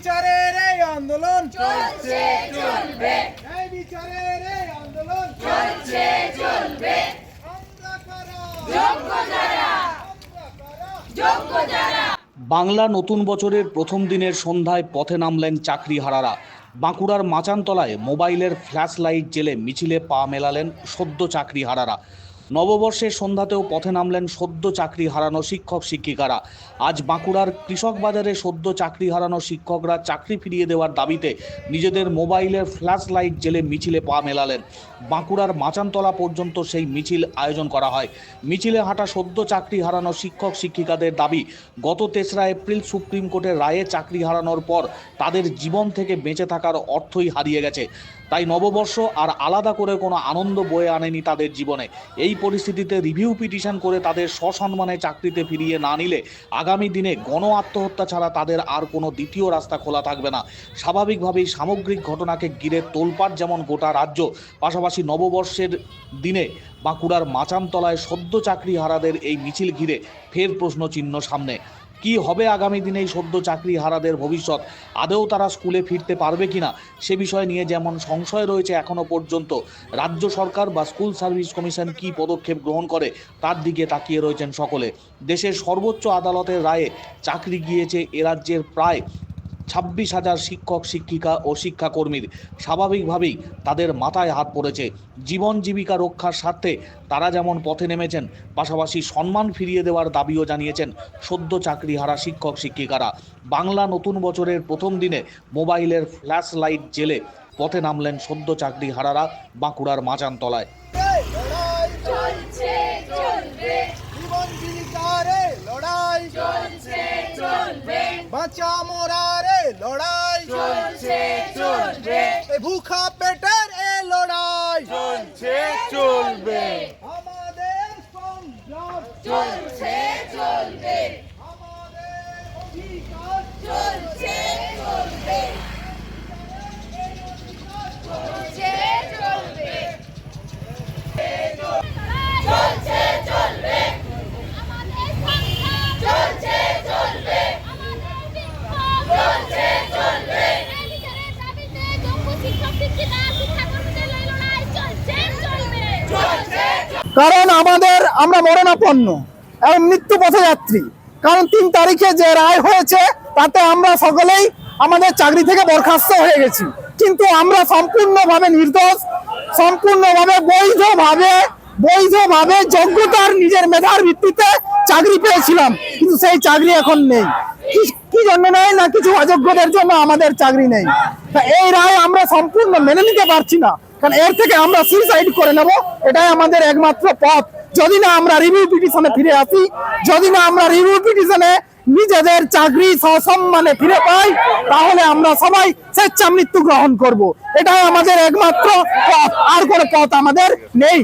বিচারের এই আন্দোলন চলছে চলবে। ন্যায় বিচারের এই আন্দোলন চলছে চলবে। বাংলা নতুন বছরের প্রথম দিনের সন্ধ্যায় পথে নামলেন চাকরি হারারা বাঁকুড়ার মাচানতলায় মোবাইলের ফ্ল্যাশ লাইট জেলে মিছিলে পা মেলালেন সদ্য চাকরিহারারা। নববর্ষের সন্ধ্যাতেও পথে নামলেন সদ্য চাকরি হারানো শিক্ষক শিক্ষিকারা। আজ বাঁকুড়ার কৃষক বাজারে সদ্য চাকরি হারানো শিক্ষকরা চাকরি ফিরিয়ে দেওয়ার দাবিতে নিজেদের মোবাইলের ফ্ল্যাশ লাইট জেলে মিছিলে পা মেলালেন। বাঁকুড়ার মাচানতলা পর্যন্ত সেই মিছিল আয়োজন করা হয়। মিছিলে হাঁটা সদ্য চাকরি হারানো শিক্ষক শিক্ষিকাদের দাবি, গত তেসরা এপ্রিল সুপ্রিম কোর্টের রায়ে চাকরি হারানোর পর তাদের জীবন থেকে বেঁচে থাকার অর্থই হারিয়ে গেছে। তাই নববর্ষ আর আলাদা করে কোনো আনন্দ বয়ে আনেনি তাদের জীবনে। এই পরিস্থিতিতে রিভিউ পিটিশন করে তাদের সসম্মানে চাকরিতে ফিরিয়ে না নিলে আগামী দিনে গণ আত্মহত্যা ছাড়া তাদের আর কোনো দ্বিতীয় রাস্তা খোলা থাকবে না। স্বাভাবিকভাবেই সামগ্রিক ঘটনাকে ঘিরে তোলপাট যেমন গোটা রাজ্য, পাশাপাশি নববর্ষের দিনে বাঁকুড়ার মাচামতলায় সদ্য চাকরি হারাদের এই মিছিল ঘিরে ফের প্রশ্নচিহ্ন সামনে। কি হবে আগামী দিনে এই সদ্য চাকরি হারাদের ভবিষ্যৎ? আদৌ তারা স্কুলে ফিরতে পারবে কিনা? সে বিষয় নিয়ে যেমন সংশয় রয়েছে এখনও পর্যন্ত, রাজ্য সরকার বা স্কুল সার্ভিস কমিশন কি পদক্ষেপ গ্রহণ করে তার দিকে তাকিয়ে রয়েছেন সকলে। দেশের সর্বোচ্চ আদালতের রায়ে চাকরি গিয়েছে এ রাজ্যের প্রায় ছাব্বিশ হাজার শিক্ষক, শিক্ষিকা ও শিক্ষাকর্মীর স্বাভাবিকভাবেই তাদের মাথায় হাত পড়েছে। জীবন জীবিকা রক্ষার স্বার্থে তারা যেমন পথে নেমেছেন, পাশাপাশি সম্মান ফিরিয়ে দেওয়ার দাবিও জানিয়েছেন সদ্য চাকরিহারা শিক্ষক, শিক্ষিকারা। বাংলা নতুন বছরের প্রথম দিনে মোবাইলের ফ্ল্যাশ লাইট জেলে পথে নামলেন সদ্য চাকরিহারারা বাঁকুড়ার মাচানতলায়। জীবন লড়াই চলছে চলবে। বাঁচা মরারে লড়াই চলছে চলবে। এই ভুখা পেটের এ লড়াই চলছে চলবে। আমাদের সংগ্রাম। চলছে চলবে আমাদের অধিকার চলছে চলবে চলছে চলবে চলছে চলবে চলছে চলবে চলছে চলবে চলছে কারণ আমাদের, আমরা মরণাপন্ন, এবং মৃত্যু পথযাত্রী কারণ তিন তারিখে যে রায় হয়েছে, তাতে আমরা সকলেই আমাদের চাকরি থেকে বরখাস্ত হয়ে গেছি। কিন্তু আমরা সম্পূর্ণভাবে নির্দোষ, সম্পূর্ণভাবে বৈধভাবে বৈধভাবে যোগ্যতার নিজের মেধার ভিত্তিতে চাকরি পেয়েছিলাম, কিন্তু সেই চাকরি এখন নেই। কি- জন্য নেই না কিছু অযোগ্যদের জন্য আমাদের চাকরি নেই? এই রায় সম্পূর্ণ মেনে নিতে পারছি না। কারণ এর থেকে আমরা সুইসাইড করে নেব, এটাই আমাদের একমাত্র পথ। যদি না আমরা রিভিউ পিটিশনে ফিরে আসি, যদি না আমরা রিভিউ পিটিশনে নিজেদের চাকরি, সসম্মানে ফিরে পাই, তাহলে আমরা সবাই স্বেচ্ছা মৃত্যু গ্রহণ করব। এটাই আমাদের একমাত্র পথ। আর কোনো পথ আমাদের নেই।